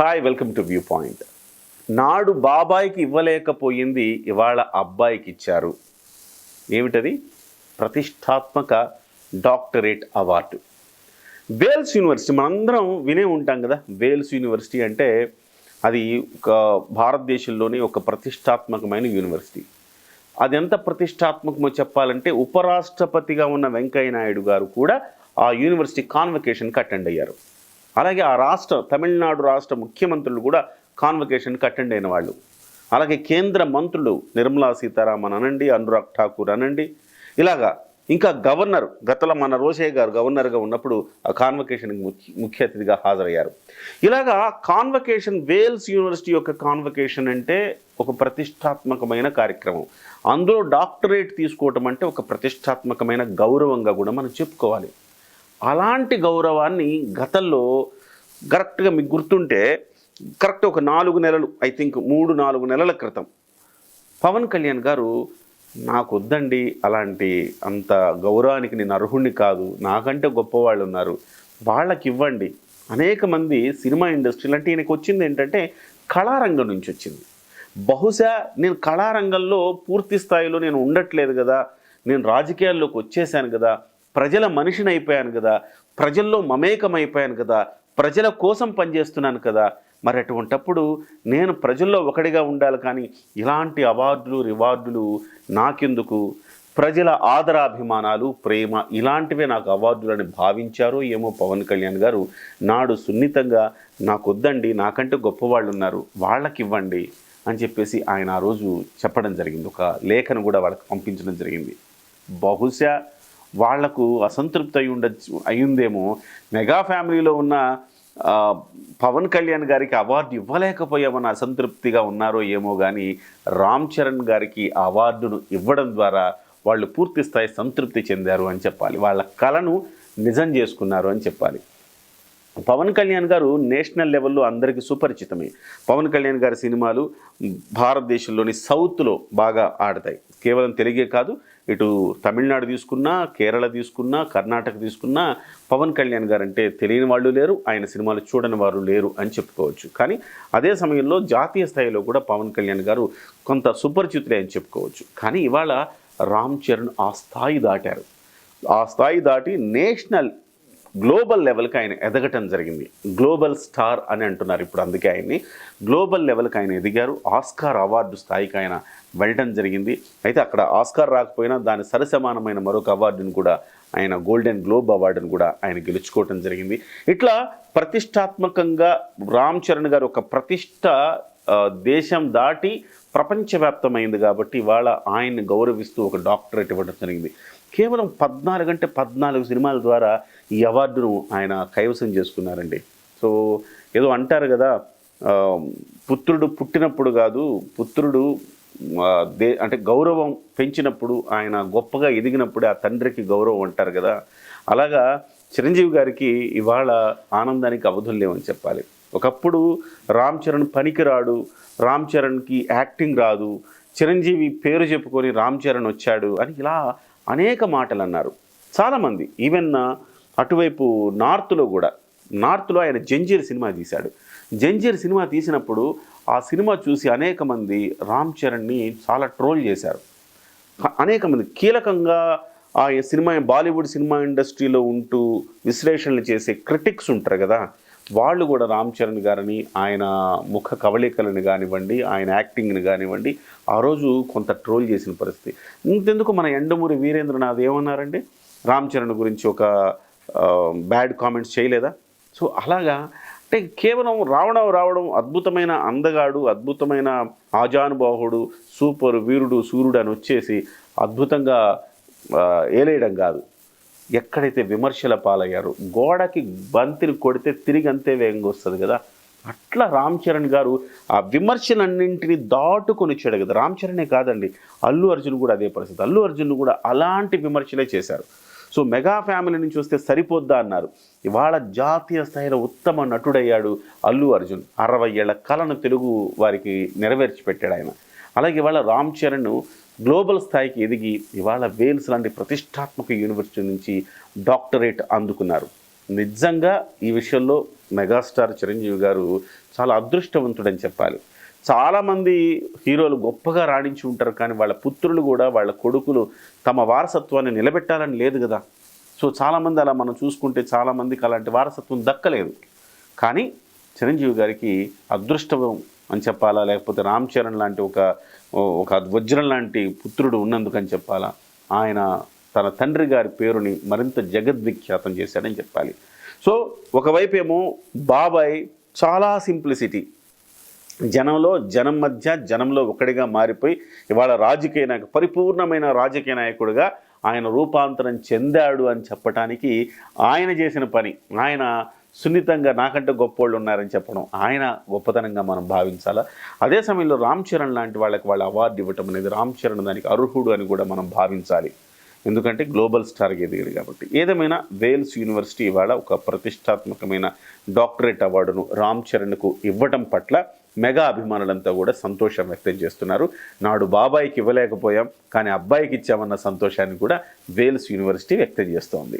Hi welcome to view point నాడు బాబాయికి ఇవ్వలేకపోయింది ఇవాళ అబ్బాయికి ఇచ్చారు ఏమిటది? ప్రతిష్టాత్మక డాక్టరేట్ అవార్డు. వేల్స్ యూనివర్సిటీ మనందరం వినే ఉంటాం కదా వేల్స్ యూనివర్సిటీ అంటే అది ఒక భారతదేశంలోని ఒక ప్రతిష్టాత్మకమైన యూనివర్సిటీ. అది ఎంత ప్రతిష్టాత్మకమో చెప్పాలంటే ఉపరాష్ట్రపతిగా ఉన్న వెంకయ్య నాయుడు గారు కూడా ఆ యూనివర్సిటీ కాన్వకేషన్కి అటెండ్ అయ్యారు. అలాగే ఆ రాష్ట్ర తమిళనాడు రాష్ట్ర ముఖ్యమంత్రులు కూడా కాన్వకేషన్కి అటెండ్ అయిన వాళ్ళు. అలాగే కేంద్ర మంత్రులు నిర్మలా సీతారామన్ అనండి అనురాగ్ ఠాకూర్ అనండి. ఇలాగా ఇంకా గవర్నర్ గతంలో మన రోషయ్య గారు గవర్నర్గా ఉన్నప్పుడు ఆ కాన్వకేషన్కి ముఖ్య ముఖ్య అతిథిగా హాజరయ్యారు. ఇలాగా కాన్వకేషన్ వేల్స్ యూనివర్సిటీ యొక్క కాన్వకేషన్ అంటే ఒక ప్రతిష్టాత్మకమైన కార్యక్రమం. అందులో డాక్టరేట్ తీసుకోవటం అంటే ఒక ప్రతిష్టాత్మకమైన గౌరవంగా కూడా మనం చెప్పుకోవాలి. అలాంటి గౌరవాన్ని గతంలో కరెక్ట్గా మీకు గుర్తుంటే కరెక్ట్ ఒక నాలుగు నెలలు ఐ థింక్ మూడు నాలుగు నెలల క్రితం పవన్ కళ్యాణ్ గారు నాకు వద్దండి అలాంటి అంత గౌరవానికి నేను అర్హుణ్ణి కాదు నాకంటే గొప్పవాళ్ళు ఉన్నారు వాళ్ళకి ఇవ్వండి అనేక మంది సినిమా ఇండస్ట్రీలు అంటే ఈయనకు వచ్చింది ఏంటంటే కళారంగం నుంచి వచ్చింది. బహుశా నేను కళారంగంలో పూర్తి స్థాయిలో నేను ఉండట్లేదు కదా నేను రాజకీయాల్లోకి వచ్చేసాను కదా ప్రజల మనిషిని అయిపోయాను కదా ప్రజల్లో మమేకం అయిపోయాను కదా ప్రజల కోసం పనిచేస్తున్నాను కదా మరి అటువంటప్పుడు నేను ప్రజల్లో ఒకటిగా ఉండాలి కానీ ఇలాంటి అవార్డులు రివార్డులు నాకెందుకు? ప్రజల ఆదరాభిమానాలు ప్రేమ ఇలాంటివే నాకు అవార్డులని భావించారో ఏమో పవన్ కళ్యాణ్ గారు. నాడు సున్నితంగా నాకు వద్దండి నాకంటే గొప్పవాళ్ళు ఉన్నారు వాళ్ళకి ఇవ్వండి అని చెప్పేసి ఆయన ఆ రోజు చెప్పడం జరిగింది. ఒక లేఖను కూడా వాళ్ళకి పంపించడం జరిగింది. బహుశా వాళ్ళకు అసంతృప్తి అయి ఉండొచ్చు అయ్యిందేమో. మెగా ఫ్యామిలీలో ఉన్న పవన్ కళ్యాణ్ గారికి అవార్డు ఇవ్వలేకపోయామన్న అసంతృప్తిగా ఉన్నారో ఏమో కానీ రామ్ చరణ్ గారికి అవార్డును ఇవ్వడం ద్వారా వాళ్ళు పూర్తి స్థాయి సంతృప్తి చెందారు అని చెప్పాలి. వాళ్ళ కళను నిజం చేసుకున్నారు అని చెప్పాలి. పవన్ కళ్యాణ్ గారు నేషనల్ లెవెల్లో అందరికీ సుపరిచితమే. పవన్ కళ్యాణ్ గారి సినిమాలు భారతదేశంలోని సౌత్లో బాగా ఆడతాయి. కేవలం తెలుగే కాదు ఇటు తమిళనాడు తీసుకున్నా కేరళ తీసుకున్నా కర్ణాటక తీసుకున్నా పవన్ కళ్యాణ్ గారు అంటే తెలియని వాళ్ళు లేరు ఆయన సినిమాలు చూడని వారు లేరు అని చెప్పుకోవచ్చు. కానీ అదే సమయంలో జాతీయ స్థాయిలో కూడా పవన్ కళ్యాణ్ గారు కొంత సుపరిచితులే అని చెప్పుకోవచ్చు. కానీ ఇవాళ రామ్ చరణ్ ఆ స్థాయి దాటారు. ఆ స్థాయి దాటి నేషనల్ గ్లోబల్ లెవెల్కి ఆయన ఎదగటం జరిగింది. గ్లోబల్ స్టార్ అని అంటున్నారు ఇప్పుడు అందుకే ఆయన్ని. గ్లోబల్ లెవెల్కి ఆయన ఎదిగారు. ఆస్కార్ అవార్డు స్థాయికి ఆయన వెళ్ళటం జరిగింది. అయితే అక్కడ ఆస్కార్ రాకపోయినా దాని సరిసమానమైన మరొక అవార్డును కూడా ఆయన గోల్డెన్ గ్లోబ్ అవార్డును కూడా ఆయన గెలుచుకోవటం జరిగింది. ఇట్లా ప్రతిష్టాత్మకంగా రామ్ చరణ్ గారు ఒక ప్రతిష్ట దేశం దాటి ప్రపంచవ్యాప్తమైంది కాబట్టి ఇవాళ ఆయన్ని గౌరవిస్తూ ఒక డాక్టరేట్ ఇవ్వడం జరిగింది. కేవలం పద్నాలుగు అంటే పద్నాలుగు సినిమాల ద్వారా ఈ అవార్డును ఆయన కైవసం చేసుకున్నారండి. సో ఏదో అంటారు కదా పుత్రుడు పుట్టినప్పుడు కాదు పుత్రుడు దే అంటే గౌరవం పెంచినప్పుడు ఆయన గొప్పగా ఎదిగినప్పుడే ఆ తండ్రికి గౌరవం అంటారు కదా. అలాగా చిరంజీవి గారికి ఇవాళ ఆనందానికి అవధులు లేవని చెప్పాలి. ఒకప్పుడు రామ్ చరణ్ పనికిరాడు రామ్ చరణ్కి యాక్టింగ్ రాదు చిరంజీవి పేరు చెప్పుకొని రామ్ చరణ్ వచ్చాడు అని ఇలా అనేక మాటలు అన్నారు చాలామంది ఈవెన్ అటువైపు నార్త్లో కూడా. నార్త్లో ఆయన జంజీర్ సినిమా తీశాడు. జంజీర్ సినిమా తీసినప్పుడు ఆ సినిమా చూసి అనేక మంది రామ్ చరణ్ని చాలా ట్రోల్ చేశారు. అనేక మంది కీలకంగా ఆ సినిమా బాలీవుడ్ సినిమా ఇండస్ట్రీలో ఉంటూ విశ్లేషణలు చేసే క్రిటిక్స్ ఉంటారు కదా. వాళ్ళు కూడా రామ్ చరణ్ గారిని ఆయన ముఖ కవళికలను కానివ్వండి ఆయన యాక్టింగ్ని కానివ్వండి ఆ రోజు కొంత ట్రోల్ చేసిన పరిస్థితి. ఇంతెందుకు మన ఎండమూరి వీరేంద్రనాథ్ ఏమన్నారండి? రామ్ చరణ్ గురించి ఒక బ్యాడ్ కామెంట్స్ చేయలేదా? సో అలాగా అంటే కేవలం రావడం రావడం అద్భుతమైన అందగాడు అద్భుతమైన ఆజానుబాహుడు సూపర్ వీరుడు సూర్యుడు అని వచ్చేసి అద్భుతంగా ఏలేయడం కాదు. ఎక్కడైతే విమర్శల పాలయ్యారో గోడకి బంతిని కొడితే తిరిగి అంతే వేగంగా వస్తుంది కదా. అట్లా రామ్ చరణ్ గారు ఆ విమర్శలన్నింటినీ దాటుకొని వచ్చాడు కదా. రామ్ చరణే కాదండి అల్లు అర్జున్ కూడా అదే పరిస్థితి. అల్లు అర్జున్ కూడా అలాంటి విమర్శలే చేశారు. సో మెగా ఫ్యామిలీ నుంచి వస్తే సరిపోద్దా అన్నారు. ఇవాళ జాతీయ స్థాయిలో ఉత్తమ నటుడయ్యాడు అల్లు అర్జున్. అరవై ఏళ్ళ కళను తెలుగు వారికి నెరవేర్చి పెట్టాడు ఆయన. అలాగే ఇవాళ రామ్ చరణ్ గ్లోబల్ స్థాయికి ఎదిగి ఇవాళ వేల్స్ లాంటి ప్రతిష్టాత్మక యూనివర్సిటీ నుంచి డాక్టరేట్ అందుకున్నారు. నిజంగా ఈ విషయంలో మెగాస్టార్ చిరంజీవి గారు చాలా అదృష్టవంతుడని చెప్పాలి. చాలామంది హీరోలు గొప్పగా రాణించి ఉంటారు కానీ వాళ్ళ పుత్రులు కూడా వాళ్ళ కొడుకులు తమ వారసత్వాన్ని నిలబెట్టాలని లేదు కదా. సో చాలామంది అలా మనం చూసుకుంటే చాలామందికి అలాంటి వారసత్వం దక్కలేదు. కానీ చిరంజీవి గారికి అదృష్టం అని చెప్పాలా? లేకపోతే రామ్ చరణ్ లాంటి ఒక ఒక వజ్రం లాంటి పుత్రుడు ఉన్నందుకని చెప్పాలా? ఆయన తన తండ్రి గారి పేరుని మరింత జగద్విఖ్యాతం చేశాడని చెప్పాలి. సో ఒకవైపు ఏమో బాబాయ్ చాలా సింప్లిసిటీ. జనంలో జనం మధ్య జనంలో ఒకటిగా మారిపోయి ఇవాళ రాజకీయ నాయకు పరిపూర్ణమైన రాజకీయ నాయకుడిగా ఆయన రూపాంతరం చెందాడు అని చెప్పటానికి ఆయన చేసిన పని ఆయన సున్నితంగా నాకంటే గొప్పోళ్ళు ఉన్నారని చెప్పడం ఆయన గొప్పతనంగా మనం భావించాలా? అదే సమయంలో రామ్ చరణ్ లాంటి వాళ్ళకి వాళ్ళ అవార్డు ఇవ్వటం అనేది రామ్ చరణ్ దానికి అర్హుడు అని కూడా మనం భావించాలి. ఎందుకంటే గ్లోబల్ స్టార్గా ఎదిగాడు కాబట్టి. ఏదేమైనా వేల్స్ యూనివర్సిటీ ఇవాళ ఒక ప్రతిష్టాత్మకమైన డాక్టరేట్ అవార్డును రామ్ చరణ్కు ఇవ్వటం పట్ల మెగా అభిమానులంతా కూడా సంతోషం వ్యక్తం చేస్తున్నారు. నాడు బాబాయికి ఇవ్వలేకపోయాం కానీ అబ్బాయికి ఇచ్చామన్న సంతోషాన్ని కూడా వేల్స్ యూనివర్సిటీ వ్యక్తం చేస్తోంది.